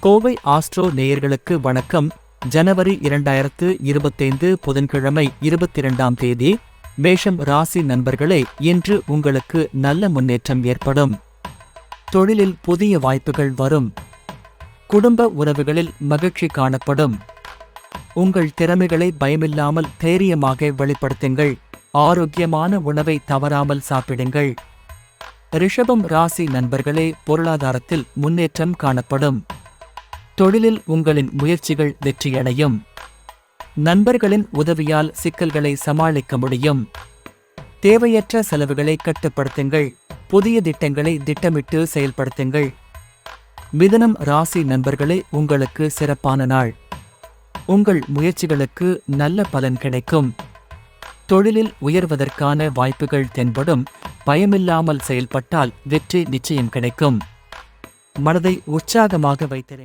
Kovai astro நேயர்களுக்கு வணக்கம். ஜனவரி இரண்டாயிரத்து இருபத்தைந்து புதன்கிழமை இருபத்தி இரண்டாம் தேதி மேஷம் ராசி நண்பர்களே இன்று உங்களுக்கு நல்ல முன்னேற்றம் ஏற்படும். தொழிலில் புதிய வாய்ப்புகள் வரும். குடும்ப உறவுகளில் மகிழ்ச்சி காணப்படும். உங்கள் திறமைகளை பயமில்லாமல் தைரியமாக வெளிப்படுத்துங்கள். ஆரோக்கியமான உணவை தவறாமல் சாப்பிடுங்கள். ரிஷபம் ராசி நண்பர்களே பொருளாதாரத்தில் முன்னேற்றம் காணப்படும். தொழிலில் உங்களின் முயற்சிகள் வெற்றியடையும். நண்பர்களின் உதவியால் சிக்கல்களை சமாளிக்க முடியும். தேவையற்ற செலவுகளை கட்டுப்படுத்துங்கள். புதிய திட்டங்களை திட்டமிட்டு செயல்படுத்துங்கள். மிதனம் ராசி நண்பர்களே உங்களுக்கு சிறப்பான நாள். உங்கள் முயற்சிகளுக்கு நல்ல பலன் கிடைக்கும். தொழிலில் உயர்வதற்கான வாய்ப்புகள் தென்படும். பயமில்லாமல் செயல்பட்டால் வெற்றி நிச்சயம் கிடைக்கும். மனதை உற்சாகமாக வைத்திருங்கள்.